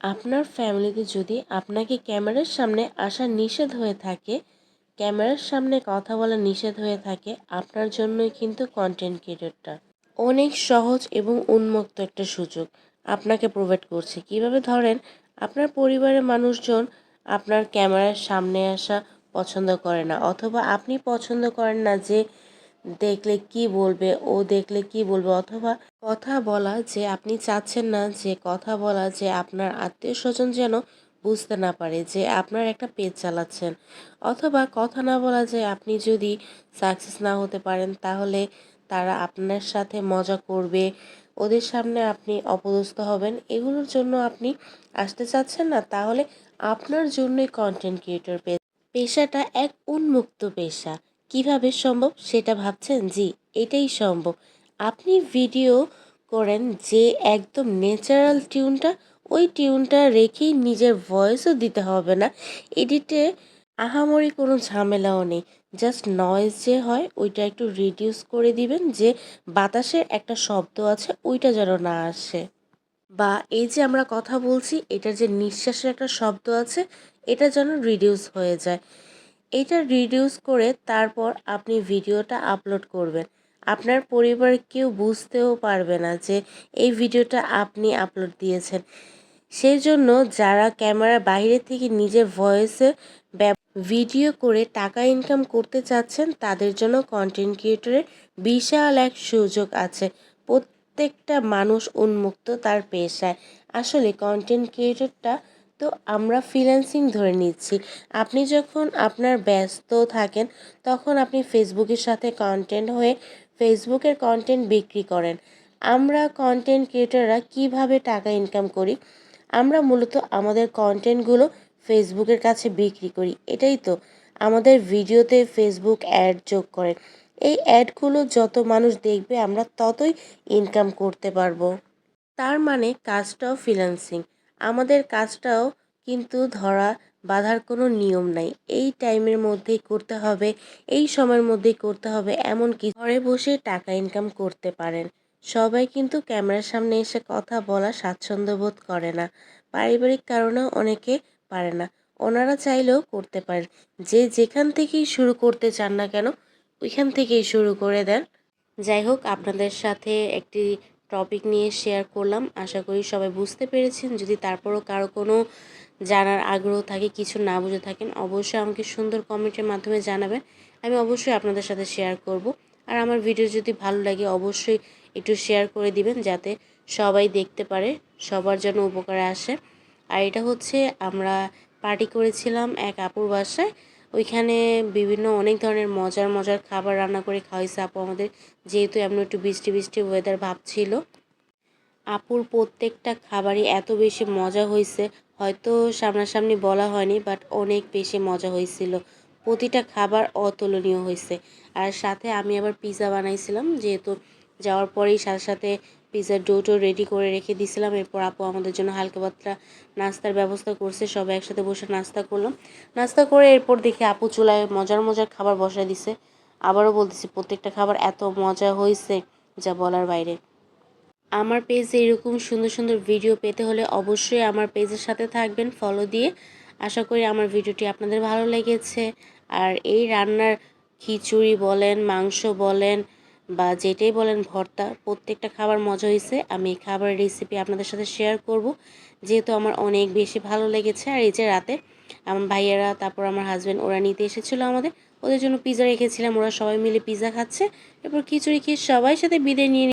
আপনার ফ্যামিলিতে যদি আপনাকে ক্যামেরার সামনে আসা নিষেধ হয়ে থাকে, ক্যামেরার সামনে কথা বলা নিষেধ হয়ে থাকে, আপনার জন্যই কিন্তু কন্টেন্ট ক্রিয়েটরটা অনেক সহজ এবং উন্মুক্ত একটা সুযোগ আপনাকে প্রোভাইড করছে। কীভাবে ধরেন, আপনার পরিবারের মানুষজন আপনার ক্যামেরার সামনে আসা পছন্দ করে না, অথবা আপনি পছন্দ করেন না যে দেখলে কি বলবে, ও দেখলে কি বলবে, অথবা কথা বলা যে আপনি চাচ্ছেন না, যে কথা বলা যে আপনার আত্মীয় স্বজন যেন বুঝতে না পারে যে আপনার একটা পেজ চালাচ্ছেন। অথবা কথা না বলা যে আপনি যদি সাকসেস না হতে পারেন, তাহলে তারা আপনার সাথে মজা করবে, ওদের সামনে আপনি অপদস্থ হবেন, এগুলোর জন্য আপনি আসতে চাচ্ছেন না, তাহলে আপনার জন্যই কন্টেন্ট ক্রিয়েটর পেজ। পেশাটা এক উন্মুক্ত পেশা। কীভাবে সম্ভব সেটা ভাবছেন? জি, এটাই সম্ভব। আপনি ভিডিও করেন যে একদম ন্যাচারাল টিউনটা ওই টিউনটা রেখেই নিজের ভয়েসও দিতে হবে না। এডিটে আহামরি কোনো ঝামেলাও নেই। জাস্ট নয়েজ যে হয়, ওইটা একটু রিডিউস করে দিবেন যে বাতাসের একটা শব্দ আছে, ওইটা যেন না আসে। বা এই যে আমরা কথা বলছি, এটার যে নিঃশ্বাসের একটা শব্দ আছে, এটা যেন রিডিউস হয়ে যায়। এটা রিডিউস করে তারপর আপনি ভিডিওটা আপলোড করবেন। আপনার পরিবার কেউ বুঝতেও পারবে না যে এই ভিডিওটা আপনি আপলোড দিয়েছেন। সেই জন্য যারা ক্যামেরা বাইরে থেকে নিজের ভয়েসে ভিডিও করে টাকা ইনকাম করতে চাচ্ছেন, তাদের জন্য কন্টেন্ট ক্রিয়েটরের বিশাল এক সুযোগ আছে। প্রত্যেকটা মানুষ উন্মুক্ত তার পেশায়। আসলে কন্টেন্ট ক্রিয়েটরটা তো আমরা ফ্রিল্যান্সিং ধরে নিচ্ছি। আপনি যখন আপনার ব্যস্ত থাকেন, তখন আপনি ফেসবুকের সাথে কন্টেন্ট হয়ে ফেসবুকের কন্টেন্ট বিক্রি করেন। আমরা কন্টেন্ট ক্রিয়েটাররা কীভাবে টাকা ইনকাম করি? আমরা মূলত আমাদের কন্টেন্টগুলো ফেসবুকের কাছে বিক্রি করি। এটাই তো। আমাদের ভিডিওতে ফেসবুক অ্যাড যোগ করে। এই অ্যাডগুলো যত মানুষ দেখবে, আমরা ততই ইনকাম করতে পারব। তার মানে কাজটাও ফ্রিল্যান্সিং আমাদের কাজটাও কিন্তু ধরা বাঁধার কোনো নিয়ম নাই। এই টাইমের মধ্যেই করতে হবে, এই সময়ের মধ্যেই করতে হবে এমন কি ঘরে বসে টাকা ইনকাম করতে পারেন। সবাই কিন্তু ক্যামেরার সামনে এসে কথা বলা স্বাচ্ছন্দ্য বোধ করে না। পারিবারিক কারণেও অনেকে পারে না। ওনারা চাইলেও করতে পারেন। যে যেখান থেকেই শুরু করতে চান না কেন, ওইখান থেকেই শুরু করে দেন। যাই হোক, আপনাদের সাথে একটি টপিক নিয়ে শেয়ার করলাম। আশা করি সবাই বুঝতে পেরেছেন। যদি তারপরও কারও কোনো জানার আগ্রহ থাকে, কিছু না বুঝে থাকেন, অবশ্যই আমাকে সুন্দর কমেন্টের মাধ্যমে জানাবেন। আমি অবশ্যই আপনাদের সাথে শেয়ার করব। আর আমার ভিডিও যদি ভালো লাগে, অবশ্যই একটু শেয়ার করে দিবেন, যাতে সবাই দেখতে পারে, সবার জন্য উপকারে আসে। আর এটা হচ্ছে, আমরা পার্টি করেছিলাম এক আপুর বাসায়। ওইখানে বিভিন্ন অনেক ধরনের মজার মজার খাবার রান্না করে খাওয়াইছে আপু আমাদের। যেহেতু এমন একটু বৃষ্টি বৃষ্টি ওয়েদার ভাব ছিল আপুর প্রত্যেকটা খাবারই এত বেশি মজা হয়েছে হয়তো সামনাসামনি বলা হয়নি বাট অনেক বেশি মজা হয়েছিল প্রতিটা খাবার অতুলনীয় হয়েছে আর সাথে আমি আবার পিৎজা বানাইছিলাম, যেহেতু যাওয়ার পরেই সাথে সাথে পিৎজার ডোটো রেডি করে রেখে দিয়েছিলাম এরপর আপু আমাদের জন্য হালকা পাতলা নাস্তার ব্যবস্থা করছে। সবাই একসাথে বসে নাস্তা করলাম। নাস্তা করে এরপর দেখি আপু চুলায় মজার মজার খাবার বসায় দিছে। আবারও বলতেছি, প্রত্যেকটা খাবার এত মজা হয়েছে যা বলার বাইরে। আমার পেজে এরকম সুন্দর সুন্দর ভিডিও পেতে হলে অবশ্যই আমার পেজের সাথে থাকবেন ফলো দিয়ে। আশা করি আমার ভিডিওটি আপনাদের ভালো লেগেছে। আর এই রান্নার খিচুড়ি বলেন, মাংস বলেন বা যেটাই বলেন ভর্তা, প্রত্যেকটা খাবার মজা হয়েছে আমি এই খাবারের রেসিপি আপনাদের সাথে শেয়ার করব। যেহেতু আমার অনেক বেশি ভালো লেগেছে। আর এই যে রাতে আমার ভাইয়েরা, তারপর আমার হাজব্যান্ড ওরা নিতে এসেছিল আমাদের। ওদের জন্য পিজা রেখেছিলাম। ওরা সবাই মিলে পিজা খাচ্ছে। এরপর খিচুড়ি খেয়ে সবাই সাথে বিদায় নিয়ে